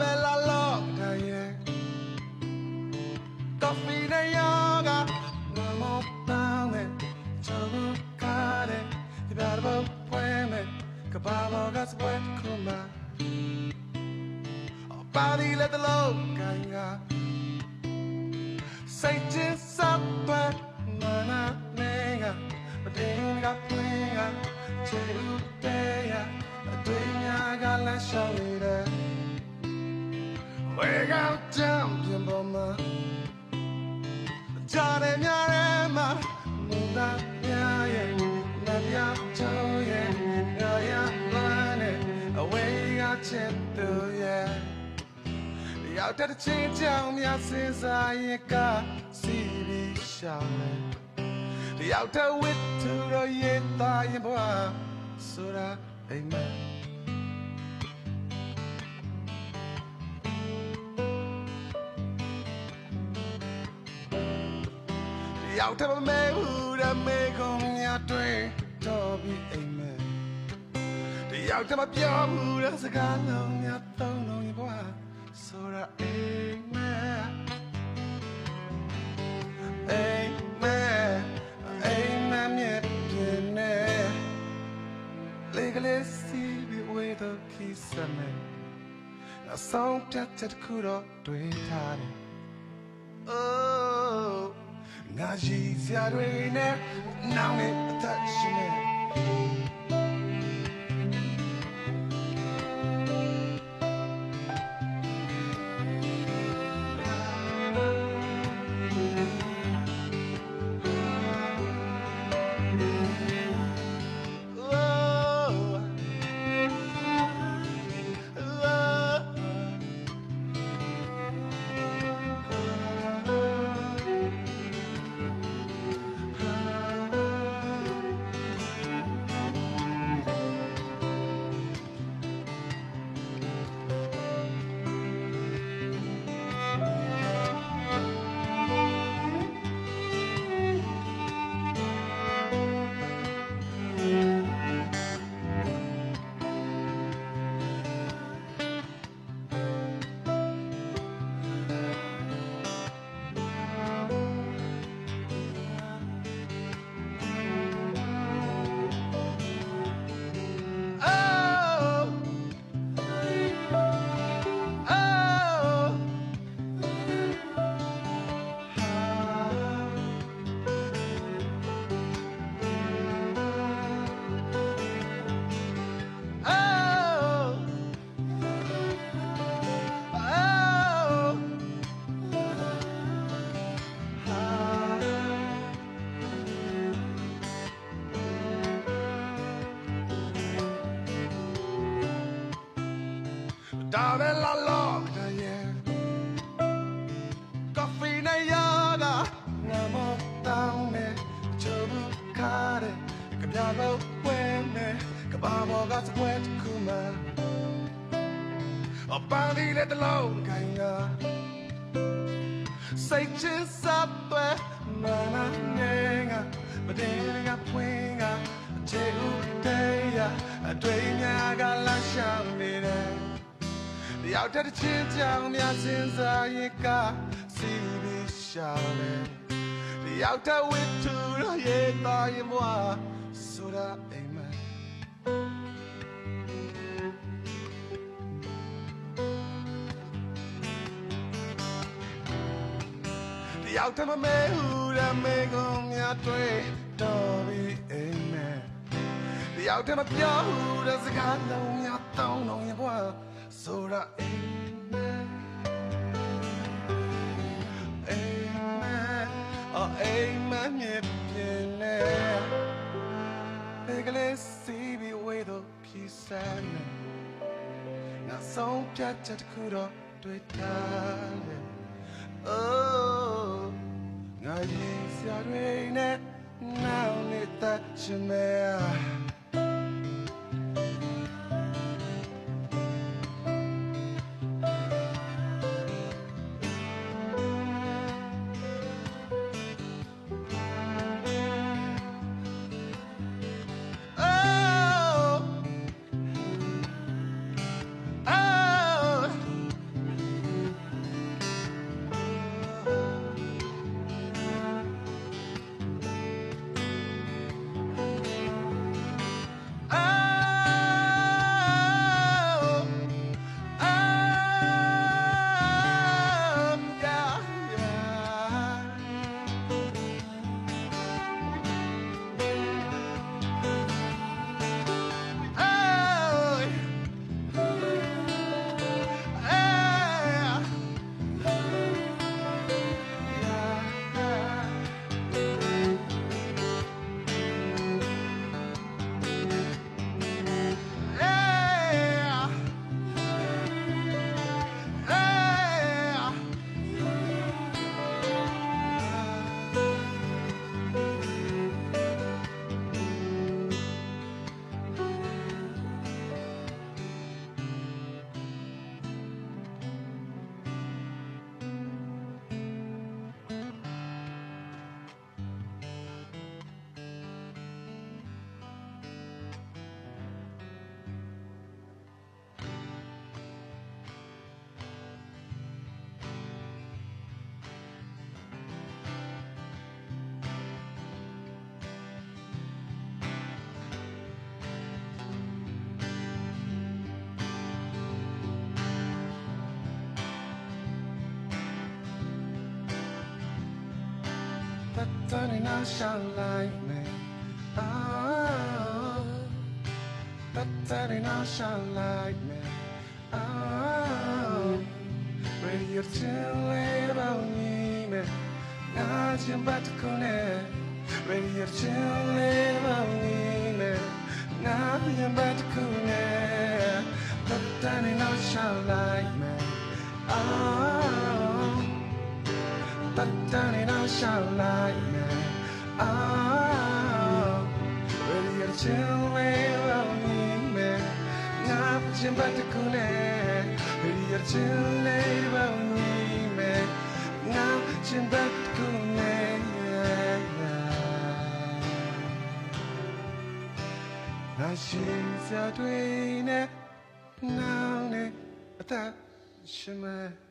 ပဲလာလို့တိုင်းရဲ့ coffee နဲ့ယောဂငမတောင်းနဲ့ချောကားတဲ့ဒီဘာဘောပွဲမဲ့ကဘာဘောကစပွဲခုမပါဒီလက်တလုံးကိုင်းကစိတ်ချင်းစပ်ပဲမနာနေကမတ င်ကပွင့်ကချေဦးတဲ့ရအတွေ့များကလမ်းလျှောက်နေတယ်ဝေကောက်ကြံပြင်ပေါ်မှာကြားတယ်များတယ်မှာမူတာများရဲ့မပြချောရဲ့ငါရလမ်းနဲ့အဝေးကချစ်သူရဲ့ရောက်တဲ့ချင်းချောင်းများစင်စားရင်ကစီပြီးရှောင်းတယ်ရောက်တဲ့ဝစ်သူတော့ရဲ့သားရင်ဘွားဆိုတာအိမ်မက် ရောက်တယ်မမဲဘူးတဲ့မေကုံများတွင်တော်ပြီးအိမ်မဲတယောက်တည်းမပြောဘူးတဲ့စကားလုံးများသုံးလုံးရင်ဘွားဆိုရအိမ်မဲအိမ်မဲအိမ်မဲမြစ်ပြင်းနေလေကလေးစီပြီးဝေးတော့ခီးစမယ်အဆောင်ပြတ်ချက်တစ်ခုတော့တွေ့ထားတယ် Oh ငါရှိစရာတွေနဲ့နောင်နဲ့အသက်ရှင်နေ ဒါပဲလာလို့တည်းရဲ့ coffee နဲ့ရတာငါမတောင်းနဲ့ချိုးဘူးခါတဲ့ကြပြလို့ပွဲနဲ့ကဘာဘောကစပွဲတစ်ခုမှအပန်းဒီလက်တလုံးခိုင်ကစိတ်ချစပ်ပဲမနာနေကမတင်ကဖွင့်ကချေဦးတဲ့ရအတွေ့များကလမ်းရှောင်နေတယ် ရောက်တဲ့ချင်းကြောင်များစင်စားရင်ကစီပြီးရှာလေရောက်တဲ့ဝစ်သူရရဲ့သားရင်ဘွားဆိုတာအိမ်မက်ရောက်တဲ့မမဲဟူရမေကုံများတွေ့တော်ပြီးအိမ်မက် ရောက်တဲ့မပြောဟူတဲ့စကားလုံးများတောင်းတော့ရင်ဘွားဆိုတာ Amen Amen Oh Amen မြင်ပြင်းနေဘယ်ကလေးစီပြီးဝေးတော့ဖြီးစမ်းနေငါဆုံးဖြတ်ချက်တစ်ခုတော့တွေ့တာလေ ပတ်တန်းနေနောက်ရှောင်းလိုက်မယ်အာပတ်တန်းနေနောက်ရှောင်းလိုက်မယ်အာ Radio Chile about me man ငါချင်ပတ်တခုနဲ့ Radio Chile about me man ငါချင် ပတ်တခုနဲ့ပတ်တန်းနေနောက်ရှောင်းလိုက်မယ်အာ But turning out shall like me. Ah, ready to chill way on me. Now, Jim Batakune, ready to chill way on me. Now, Jim Batakune. Now she's a twin, now, that shimmer.